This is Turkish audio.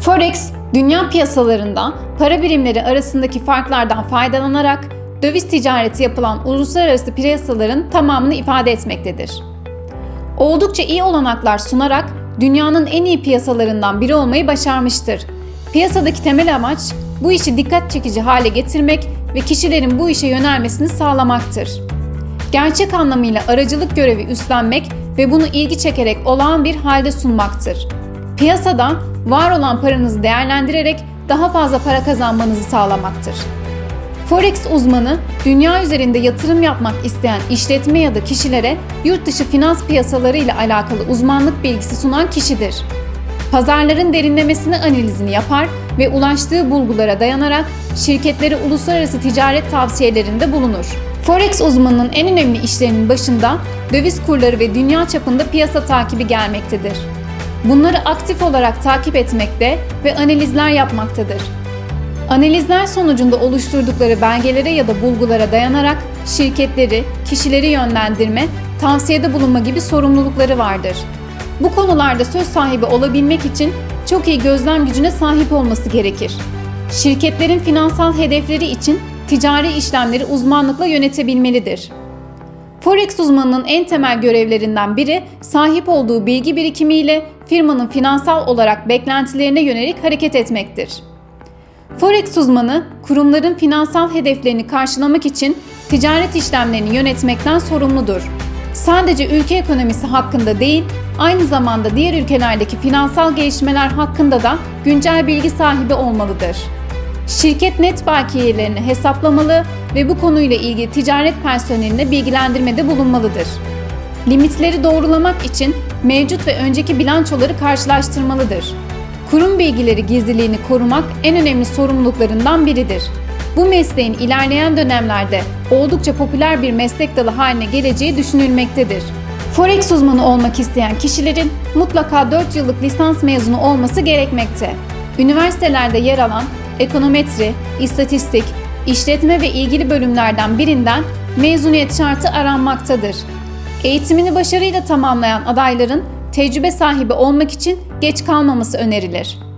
Forex, dünya piyasalarında para birimleri arasındaki farklardan faydalanarak döviz ticareti yapılan uluslararası piyasaların tamamını ifade etmektedir. Oldukça iyi olanaklar sunarak dünyanın en iyi piyasalarından biri olmayı başarmıştır. Piyasadaki temel amaç bu işi dikkat çekici hale getirmek ve kişilerin bu işe yönelmesini sağlamaktır. Gerçek anlamıyla aracılık görevi üstlenmek ve bunu ilgi çekerek olağan bir halde sunmaktır. Piyasada var olan paranızı değerlendirerek daha fazla para kazanmanızı sağlamaktır. Forex uzmanı, dünya üzerinde yatırım yapmak isteyen işletme ya da kişilere yurt dışı finans piyasaları ile alakalı uzmanlık bilgisi sunan kişidir. Pazarların derinlemesine analizini yapar ve ulaştığı bulgulara dayanarak şirketlere uluslararası ticaret tavsiyelerinde bulunur. Forex uzmanının en önemli işlerinin başında döviz kurları ve dünya çapında piyasa takibi gelmektedir. Bunları aktif olarak takip etmekte ve analizler yapmaktadır. Analizler sonucunda oluşturdukları belgelere ya da bulgulara dayanarak şirketleri, kişileri yönlendirme, tavsiyede bulunma gibi sorumlulukları vardır. Bu konularda söz sahibi olabilmek için çok iyi gözlem gücüne sahip olması gerekir. Şirketlerin finansal hedefleri için ticari işlemleri uzmanlıkla yönetebilmelidir. Forex uzmanının en temel görevlerinden biri sahip olduğu bilgi birikimiyle firmanın finansal olarak beklentilerine yönelik hareket etmektir. Forex uzmanı, kurumların finansal hedeflerini karşılamak için ticaret işlemlerini yönetmekten sorumludur. Sadece ülke ekonomisi hakkında değil, aynı zamanda diğer ülkelerdeki finansal gelişmeler hakkında da güncel bilgi sahibi olmalıdır. Şirket net bakiyelerini hesaplamalı ve bu konuyla ilgili ticaret personeline bilgilendirmede bulunmalıdır. Limitleri doğrulamak için mevcut ve önceki bilançoları karşılaştırmalıdır. Kurum bilgileri gizliliğini korumak en önemli sorumluluklarından biridir. Bu mesleğin ilerleyen dönemlerde oldukça popüler bir meslek dalı haline geleceği düşünülmektedir. Forex uzmanı olmak isteyen kişilerin mutlaka 4 yıllık lisans mezunu olması gerekmekte. Üniversitelerde yer alan ekonometri, istatistik, işletme ve ilgili bölümlerden birinden mezuniyet şartı aranmaktadır. Eğitimini başarıyla tamamlayan adayların tecrübe sahibi olmak için geç kalmaması önerilir.